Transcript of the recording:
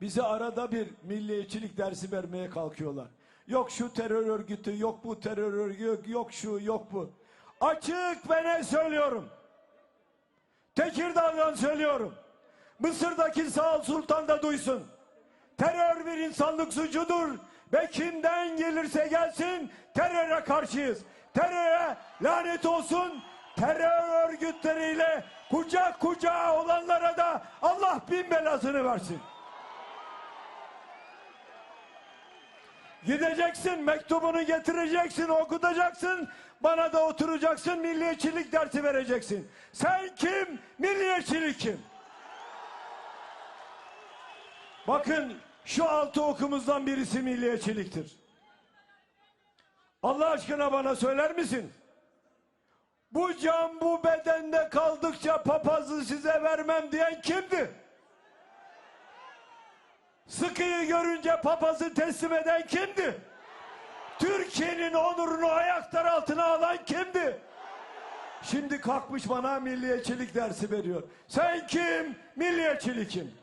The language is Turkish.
bize arada bir milliyetçilik dersi vermeye kalkıyorlar. Yok şu terör örgütü, yok bu terör örgütü, yok, şu, yok bu. Açık ve ne söylüyorum. Tekirdağ'dan söylüyorum. Mısır'daki Sağ Sultan da duysun. Terör bir insanlık suçudur ve kimden gelirse gelsin teröre karşıyız. Teröre lanet olsun. Terör örgütleriyle kucak kucağa olanlara da Allah bin belasını versin. Gideceksin, mektubunu getireceksin, okutacaksın. Bana da oturacaksın, milliyetçilik dersi vereceksin. Sen kim? Milliyetçilik kim? Bakın şu altı okumuzdan birisi milliyetçiliktir. Allah aşkına bana söyler misin? Bu can bu bedende kaldıkça papazı size vermem diyen kimdi? Sıkıyı görünce papazı teslim eden kimdi? Türkiye'nin onurunu ayaklar altına alan kimdi? Şimdi kalkmış bana milliyetçilik dersi veriyor. Sen kim? Milliyetçilik kim?